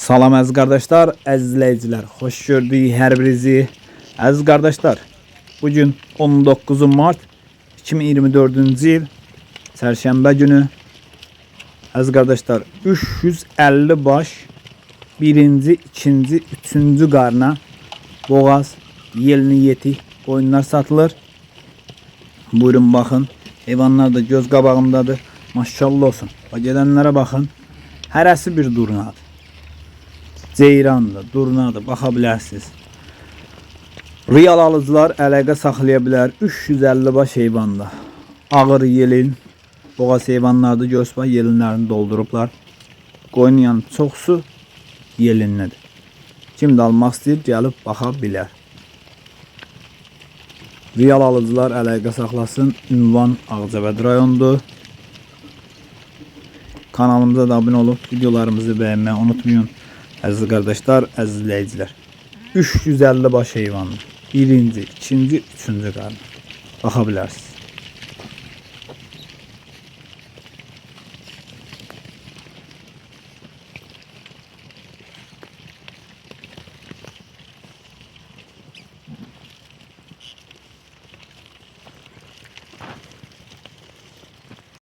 Salam əziz qardaşlar, əziz izləyicilər. Xoş gördük hər birinizi. Əziz qardaşlar, bu gün 19 mart 2024-cü il Çərşənbə günü. Əziz qardaşlar, 350 baş birinci, ikinci, üçüncü qarna boğaz, yelini yetik qoyunlar satılır. Buyurun baxın. Heyvanlar da göz qabağımdadır. Maşallah olsun. Bax gedənlərə baxın. Hərəsi bir durnadır. Ceyrandır, durnadır, baxa bilərsiniz. Real alıcılar əlaqə saxlaya bilər. 350 baş heyvanda. Ağır yelin, boğaz heyvanlardır. Görsün bax yelinlərini doldurublar. Qoyun yanı çoxsu yelinlidir. Kim də almaq istəyir, gəlib baxa bilər. Real alıcılar əlaqə saxlasın. Ünvan Ağcabəd rayondur. Kanalımıza da abunə olub videolarımızı bəyənməyi unutmayın. Əziz qardaşlar, əziz izləyicilər. 350 baş heyvandır. Birinci, ikinci, üçüncü qarn. Baxa bilərsiniz.